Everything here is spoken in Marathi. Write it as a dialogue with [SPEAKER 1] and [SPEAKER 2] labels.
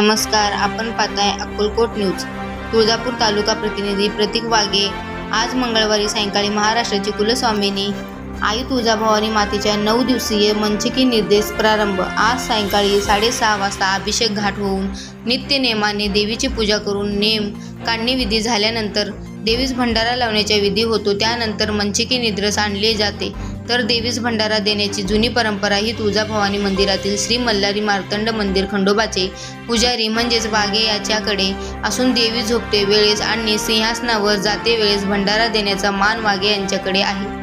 [SPEAKER 1] नमस्कार आपण पाहताय अक्कलकोट न्यूज. तुळजापूर तालुका प्रतिनिधी प्रतीक वाघे आज मंगळवारी सायंकाळी महाराष्ट्राची कुलस्वामिनी आई तुळजाभवानी मातेच्या नऊ दिवसीय मंचकी निर्देश प्रारंभ. आज सायंकाळी साडेसहा वाजता अभिषेक घाट होऊन नित्य नेमाने देवीची पूजा करून नेम काढणी विधी झाल्यानंतर देवीस भंडारा लावण्याचा विधी होतो. त्यानंतर मंचकी निद्रस आणले जाते. तर देवीस भंडारा देण्याची जुनी परंपरा ही तुळजाभवानी मंदिरातील श्री मल्हारी मार्तंड मंदिर खंडोबाचे पुजारी म्हणजेच वाघे याच्याकडे असून देवी झोपते वेळेस आणि सिंहासनावर जाते वेळेस भंडारा देण्याचा मान वाघे यांच्याकडे आहे.